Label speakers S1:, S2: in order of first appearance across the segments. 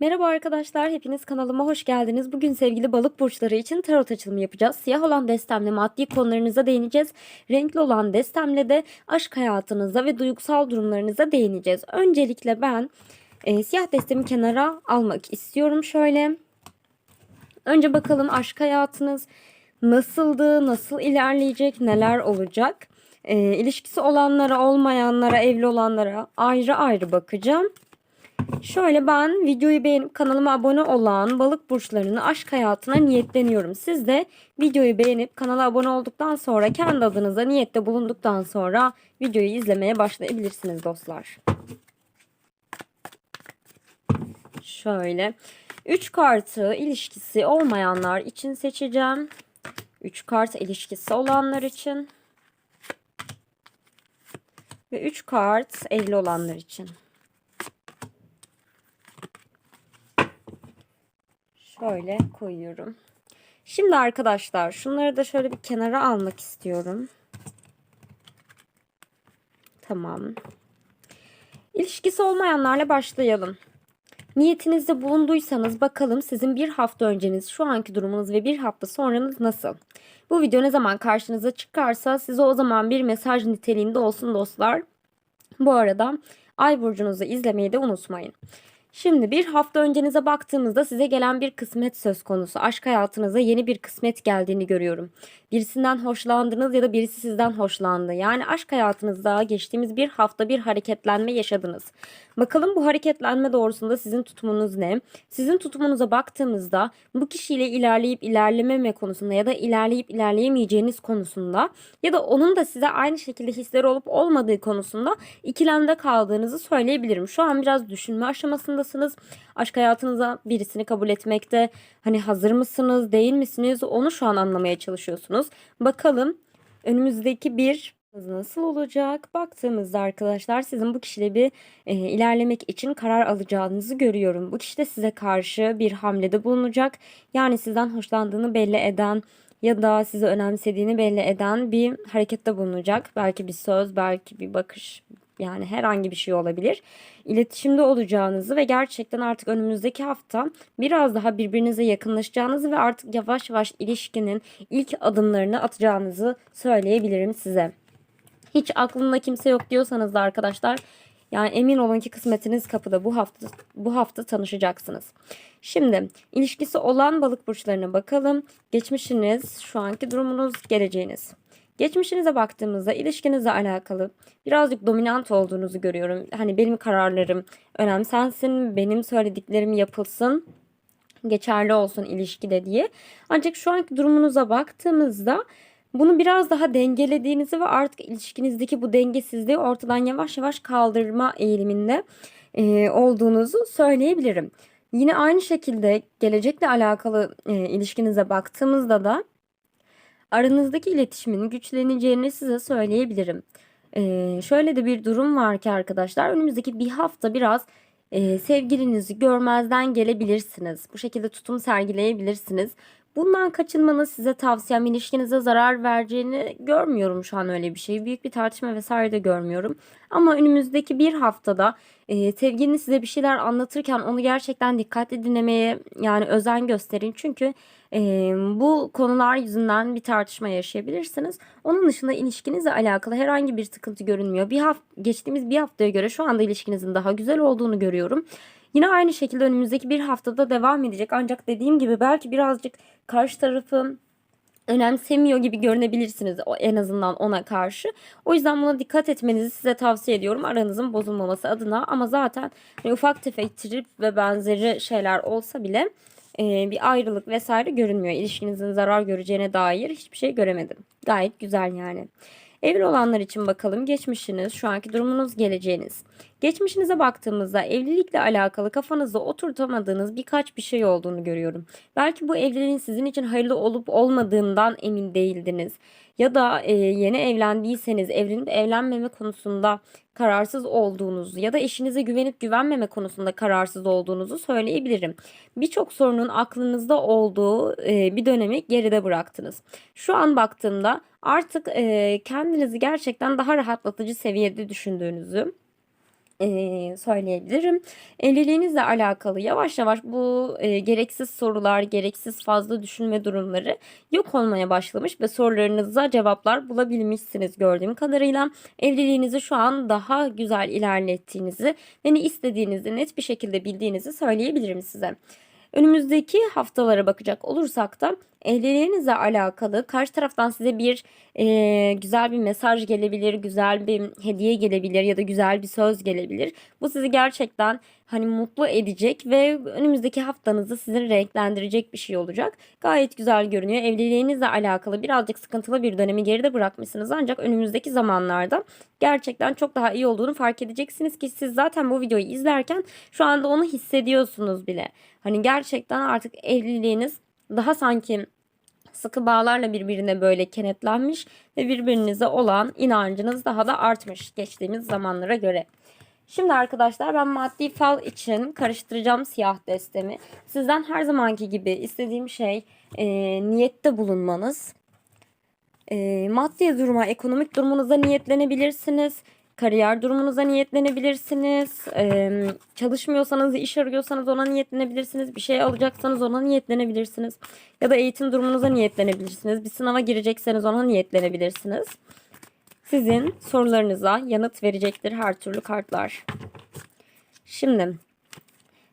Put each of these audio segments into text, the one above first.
S1: Merhaba arkadaşlar, hepiniz kanalıma hoş geldiniz. Bugün sevgili balık burçları için tarot açılımı yapacağız. Siyah olan destemle maddi konularınıza değineceğiz. Renkli olan destemle de aşk hayatınıza ve duygusal durumlarınıza değineceğiz. Öncelikle ben e, siyah destemi kenara almak istiyorum şöyle. Önce bakalım aşk hayatınız nasıldı, nasıl ilerleyecek, neler olacak? E, ilişkisi olanlara, olmayanlara, evli olanlara ayrı ayrı bakacağım. Şöyle ben videoyu beğenip kanalıma abone olan balık burçlarını aşk hayatına niyetleniyorum. Siz de videoyu beğenip kanala abone olduktan sonra kendi adınıza niyette bulunduktan sonra videoyu izlemeye başlayabilirsiniz dostlar. Şöyle 3 kartı ilişkisi olmayanlar için seçeceğim. 3 kart ilişkisi olanlar için. Ve 3 kart evli olanlar için. Şöyle koyuyorum. Şimdi arkadaşlar şunları da şöyle bir kenara almak istiyorum. Tamam. İlişkisi olmayanlarla başlayalım. Niyetinizde bulunduysanız bakalım sizin bir hafta önceniz, şu anki durumunuz ve bir hafta sonranız nasıl? Bu video ne zaman karşınıza çıkarsa size o zaman bir mesaj niteliğinde olsun dostlar. Bu arada ay burcunuzu izlemeyi de unutmayın. Şimdi bir hafta öncenize baktığımızda size gelen bir kısmet söz konusu. Aşk hayatınıza yeni bir kısmet geldiğini görüyorum. Birisinden hoşlandınız ya da birisi sizden hoşlandı. Yani aşk hayatınızda geçtiğimiz bir hafta bir hareketlenme yaşadınız. Bakalım bu hareketlenme doğrusunda sizin tutumunuz ne? Sizin tutumunuza baktığımızda bu kişiyle ilerleyip ilerlememe konusunda ya da ilerleyip ilerleyemeyeceğiniz konusunda ya da onun da size aynı şekilde hisleri olup olmadığı konusunda ikilemde kaldığınızı söyleyebilirim. Şu an biraz düşünme aşamasındasınız. Aşk hayatınıza birisini kabul etmekte hani hazır mısınız, değil misiniz? Onu şu an anlamaya çalışıyorsunuz. Bakalım önümüzdeki bir nasıl olacak? Baktığımızda arkadaşlar sizin bu kişiyle bir e, ilerlemek için karar alacağınızı görüyorum. Bu kişi de size karşı bir hamlede bulunacak. Yani sizden hoşlandığını belli eden ya da sizi önemsediğini belli eden bir harekette bulunacak. Belki bir söz, belki bir bakış, yani herhangi bir şey olabilir. İletişimde olacağınızı ve gerçekten artık önümüzdeki hafta biraz daha birbirinize yakınlaşacağınızı ve artık yavaş yavaş ilişkinin ilk adımlarını atacağınızı söyleyebilirim size. Hiç aklında kimse yok diyorsanız da arkadaşlar yani emin olun ki kısmetiniz kapıda. Bu hafta bu hafta tanışacaksınız. Şimdi ilişkisi olan balık burçlarına bakalım. Geçmişiniz, şu anki durumunuz, geleceğiniz. Geçmişinize baktığımızda ilişkinizle alakalı birazcık dominant olduğunuzu görüyorum. Hani benim kararlarım önemsensin, benim söylediklerim yapılsın, geçerli olsun ilişkide diye. Ancak şu anki durumunuza baktığımızda bunu biraz daha dengelediğinizi ve artık ilişkinizdeki bu dengesizliği ortadan yavaş yavaş kaldırma eğiliminde e, olduğunuzu söyleyebilirim. Yine aynı şekilde gelecekle alakalı e, ilişkinize baktığımızda da aranızdaki iletişimin güçleneceğini size söyleyebilirim. Ee, şöyle de bir durum var ki arkadaşlar önümüzdeki bir hafta biraz e, sevgilinizi görmezden gelebilirsiniz. Bu şekilde tutum sergileyebilirsiniz. Bundan kaçınmanız size tavsiyem ilişkinize zarar vereceğini görmüyorum şu an öyle bir şey. Büyük bir tartışma vesaire de görmüyorum. Ama önümüzdeki bir haftada e, sevgiliniz size bir şeyler anlatırken onu gerçekten dikkatli dinlemeye yani özen gösterin. Çünkü e, bu konular yüzünden bir tartışma yaşayabilirsiniz. Onun dışında ilişkinizle alakalı herhangi bir sıkıntı görünmüyor. Bir hafta geçtiğimiz bir haftaya göre şu anda ilişkinizin daha güzel olduğunu görüyorum. Yine aynı şekilde önümüzdeki bir haftada devam edecek. Ancak dediğim gibi belki birazcık karşı tarafı önemsemiyor gibi görünebilirsiniz en azından ona karşı. O yüzden buna dikkat etmenizi size tavsiye ediyorum aranızın bozulmaması adına. Ama zaten hani ufak tefek trip ve benzeri şeyler olsa bile e, bir ayrılık vesaire görünmüyor. İlişkinizin zarar göreceğine dair hiçbir şey göremedim. Gayet güzel yani. Evli olanlar için bakalım geçmişiniz, şu anki durumunuz, geleceğiniz. Geçmişinize baktığımızda evlilikle alakalı kafanızda oturtamadığınız birkaç bir şey olduğunu görüyorum. Belki bu evliliğin sizin için hayırlı olup olmadığından emin değildiniz. Ya da e, yeni evlendiyseniz evlenip evlenmeme konusunda kararsız olduğunuzu ya da eşinize güvenip güvenmeme konusunda kararsız olduğunuzu söyleyebilirim. Birçok sorunun aklınızda olduğu e, bir dönemi geride bıraktınız. Şu an baktığımda artık e, kendinizi gerçekten daha rahatlatıcı seviyede düşündüğünüzü söyleyebilirim. Evliliğinizle alakalı yavaş yavaş bu gereksiz sorular, gereksiz fazla düşünme durumları yok olmaya başlamış ve sorularınıza cevaplar bulabilmişsiniz gördüğüm kadarıyla. Evliliğinizi şu an daha güzel ilerlettiğinizi ve ne istediğinizi net bir şekilde bildiğinizi söyleyebilirim size. Önümüzdeki haftalara bakacak olursak da evliliğinizle alakalı karşı taraftan size bir eee, güzel bir mesaj gelebilir, güzel bir hediye gelebilir ya da güzel bir söz gelebilir. Bu sizi gerçekten hani mutlu edecek ve önümüzdeki haftanızı sizin renklendirecek bir şey olacak. Gayet güzel görünüyor. Evliliğinizle alakalı birazcık sıkıntılı bir dönemi geride bırakmışsınız ancak önümüzdeki zamanlarda gerçekten çok daha iyi olduğunu fark edeceksiniz ki siz zaten bu videoyu izlerken şu anda onu hissediyorsunuz bile. Hani gerçekten artık evliliğiniz daha sanki sıkı bağlarla birbirine böyle kenetlenmiş ve birbirinize olan inancınız daha da artmış geçtiğimiz zamanlara göre. Şimdi arkadaşlar ben maddi fal için karıştıracağım siyah destemi. Sizden her zamanki gibi istediğim şey e, niyette bulunmanız. E, maddi duruma, ekonomik durumunuza niyetlenebilirsiniz. Kariyer durumunuza niyetlenebilirsiniz. E, çalışmıyorsanız, iş arıyorsanız ona niyetlenebilirsiniz. Bir şey alacaksanız ona niyetlenebilirsiniz. Ya da eğitim durumunuza niyetlenebilirsiniz. Bir sınava girecekseniz ona niyetlenebilirsiniz. Sizin sorularınıza yanıt verecektir her türlü kartlar. Şimdi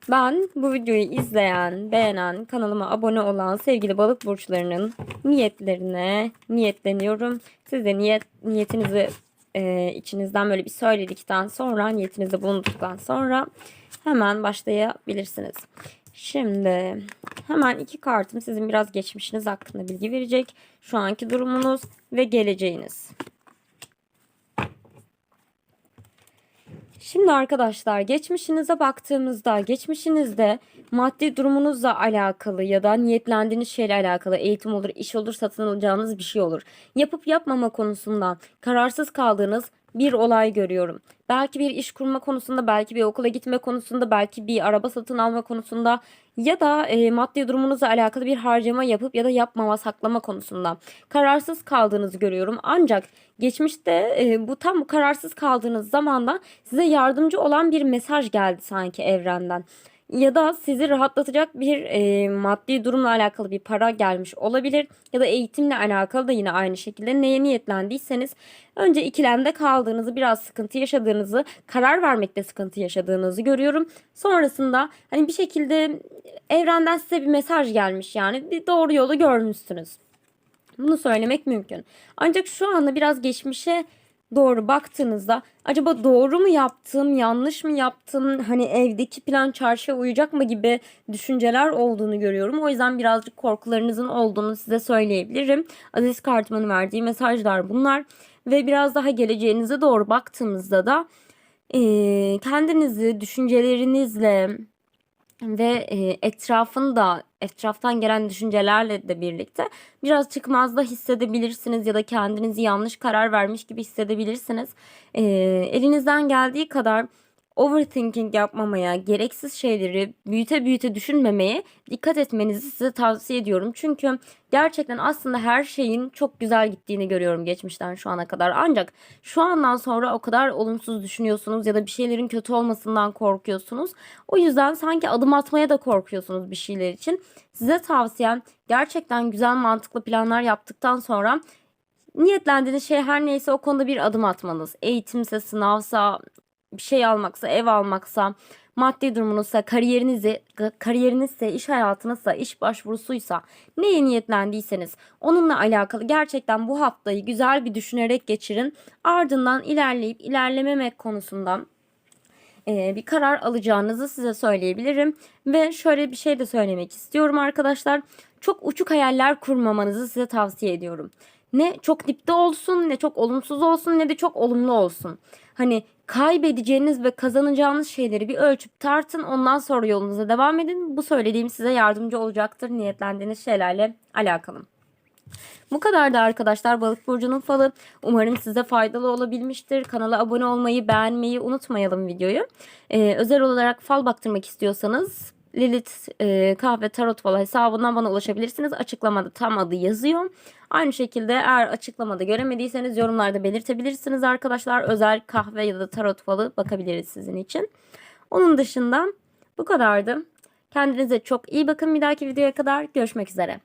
S1: ben bu videoyu izleyen, beğenen, kanalıma abone olan sevgili balık burçlarının niyetlerine niyetleniyorum. Siz de niyet, niyetinizi e, içinizden böyle bir söyledikten sonra, niyetinizi bulunduktan sonra hemen başlayabilirsiniz. Şimdi hemen iki kartım sizin biraz geçmişiniz hakkında bilgi verecek. Şu anki durumunuz ve geleceğiniz. Şimdi arkadaşlar geçmişinize baktığımızda geçmişinizde maddi durumunuzla alakalı ya da niyetlendiğiniz şeyle alakalı eğitim olur, iş olur, satın alacağınız bir şey olur. Yapıp yapmama konusundan kararsız kaldığınız bir olay görüyorum. Belki bir iş kurma konusunda, belki bir okula gitme konusunda, belki bir araba satın alma konusunda ya da e, maddi durumunuzla alakalı bir harcama yapıp ya da yapmama, saklama konusunda kararsız kaldığınızı görüyorum. Ancak geçmişte e, bu tam kararsız kaldığınız zamanda size yardımcı olan bir mesaj geldi sanki evrenden ya da sizi rahatlatacak bir e, maddi durumla alakalı bir para gelmiş olabilir ya da eğitimle alakalı da yine aynı şekilde neye niyetlendiyseniz önce ikilemde kaldığınızı biraz sıkıntı yaşadığınızı karar vermekte sıkıntı yaşadığınızı görüyorum. Sonrasında hani bir şekilde evrenden size bir mesaj gelmiş yani bir doğru yolu görmüşsünüz. Bunu söylemek mümkün. Ancak şu anda biraz geçmişe doğru baktığınızda acaba doğru mu yaptım, yanlış mı yaptım, hani evdeki plan çarşıya uyacak mı gibi düşünceler olduğunu görüyorum. O yüzden birazcık korkularınızın olduğunu size söyleyebilirim. Aziz kartımın verdiği mesajlar bunlar ve biraz daha geleceğinize doğru baktığımızda da e, kendinizi düşüncelerinizle ve e, etrafında etraftan gelen düşüncelerle de birlikte biraz çıkmazda hissedebilirsiniz ya da kendinizi yanlış karar vermiş gibi hissedebilirsiniz. E, elinizden geldiği kadar overthinking yapmamaya, gereksiz şeyleri büyüte büyüte düşünmemeye dikkat etmenizi size tavsiye ediyorum. Çünkü gerçekten aslında her şeyin çok güzel gittiğini görüyorum geçmişten şu ana kadar. Ancak şu andan sonra o kadar olumsuz düşünüyorsunuz ya da bir şeylerin kötü olmasından korkuyorsunuz. O yüzden sanki adım atmaya da korkuyorsunuz bir şeyler için. Size tavsiyem gerçekten güzel mantıklı planlar yaptıktan sonra niyetlendiğiniz şey her neyse o konuda bir adım atmanız. Eğitimse, sınavsa, bir şey almaksa, ev almaksa, maddi durumunuzsa, kariyerinizi, kariyerinizse, iş hayatınızsa, iş başvurusuysa, neye niyetlendiyseniz onunla alakalı gerçekten bu haftayı güzel bir düşünerek geçirin. Ardından ilerleyip ilerlememek konusundan bir karar alacağınızı size söyleyebilirim. Ve şöyle bir şey de söylemek istiyorum arkadaşlar. Çok uçuk hayaller kurmamanızı size tavsiye ediyorum. Ne çok dipte olsun, ne çok olumsuz olsun, ne de çok olumlu olsun. Hani kaybedeceğiniz ve kazanacağınız şeyleri bir ölçüp tartın. Ondan sonra yolunuza devam edin. Bu söylediğim size yardımcı olacaktır niyetlendiğiniz şeylerle alakalı. Bu kadar da arkadaşlar Balık Burcu'nun falı. Umarım size faydalı olabilmiştir. Kanala abone olmayı, beğenmeyi unutmayalım videoyu. Ee, özel olarak fal baktırmak istiyorsanız Lilith e, Kahve Tarot Falı hesabından bana ulaşabilirsiniz. Açıklamada tam adı yazıyor. Aynı şekilde eğer açıklamada göremediyseniz yorumlarda belirtebilirsiniz arkadaşlar. Özel kahve ya da tarot falı bakabiliriz sizin için. Onun dışında bu kadardı. Kendinize çok iyi bakın. Bir dahaki videoya kadar görüşmek üzere.